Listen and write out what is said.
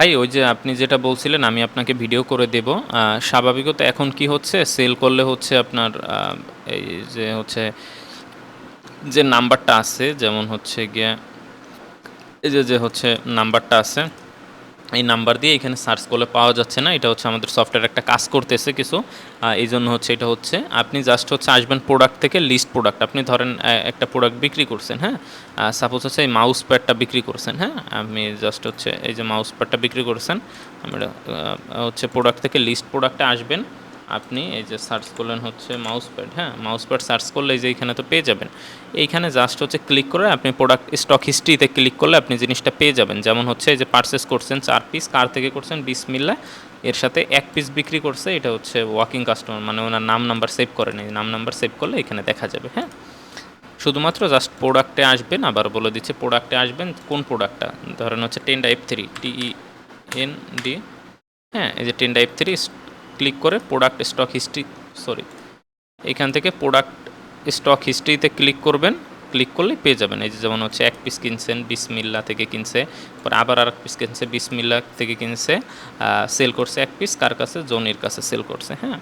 ভাই, ওই যে আপনি যেটা বলছিলেন, আমি আপনাকে ভিডিও করে দেব। স্বাভাবিকত এখন কি হচ্ছে? সেল করলে হচ্ছে আপনার এই যে হচ্ছে যে নাম্বারটা আছে, যেমন হচ্ছে গিয়ে, এই যে যে হচ্ছে নাম্বারটা আছে এই নাম্বার দিয়ে এখানে সার্চ করলে পাওয়া যাচ্ছে না। এটা হচ্ছে আমাদের সফটওয়্যার একটা কাজ করতেছে কিছু। এই জন্য হচ্ছে এটা হচ্ছে। আপনি জাস্ট হচ্ছে আসবেন প্রোডাক্ট থেকে লিস্ট প্রোডাক্ট আপনি ধরেন একটা প্রোডাক্ট বিক্রি করছেন হ্যাঁ? সাপোজ হচ্ছে এই মাউস প্যাডটা বিক্রি করছেন হ্যাঁ? আপনি জাস্ট হচ্ছে এই যে মাউস প্যাডটা বিক্রি করছেন, আমরা হচ্ছে প্রোডাক্ট থেকে লিস্ট প্রোডাক্টে আসবেন। আপনি এই যে সার্চ করলেন হচ্ছে মাউস প্যাড হ্যাঁ? মাউস প্যাড সার্চ করলে যে এখানে তো পেয়ে যাবেন। এইখানে জাস্ট হচ্ছে ক্লিক করে আপনি প্রোডাক্ট স্টক হিস্ট্রিতে ক্লিক করলে আপনি জিনিসটা পেয়ে যাবেন। যেমন হচ্ছে এই যে পারচেস করছেন চার পিস কার থেকে করছেন? বিসমিল্লা এর সাথে এক পিস বিক্রি করছে, এটা হচ্ছে ওয়াকিং কাস্টমার মানে ওনার নাম নাম্বার সেভ করেন। এই নাম নাম্বার সেভ করলে এখানে দেখা যাবে হ্যাঁ? শুধুমাত্র জাস্ট প্রোডাক্টে আসবেন, আবার বলে দিচ্ছে প্রোডাক্টে আসবেন, কোন প্রোডাক্টটা ধরেন হচ্ছে ten type three T E N D হ্যাঁ? এই যে টেন টাইপ থ্রি ক্লিক করে প্রোডাক্ট স্টক হিস্ট্রি সরি এখান থেকে প্রোডাক্ট স্টক হিস্ট্রিতে ক্লিক করবেন ক্লিক করলে পেয়ে যাবেন। এই যে যেমন হচ্ছে এক পিস কিনছেন, বিসমিল্লা থেকে কিনছে পরে আবার আর এক পিস কিনছে, বিসমিল্লা থেকে কিনছে সেল করছে এক পিস কার কাছে? জনির কাছে সেল করছে হ্যাঁ?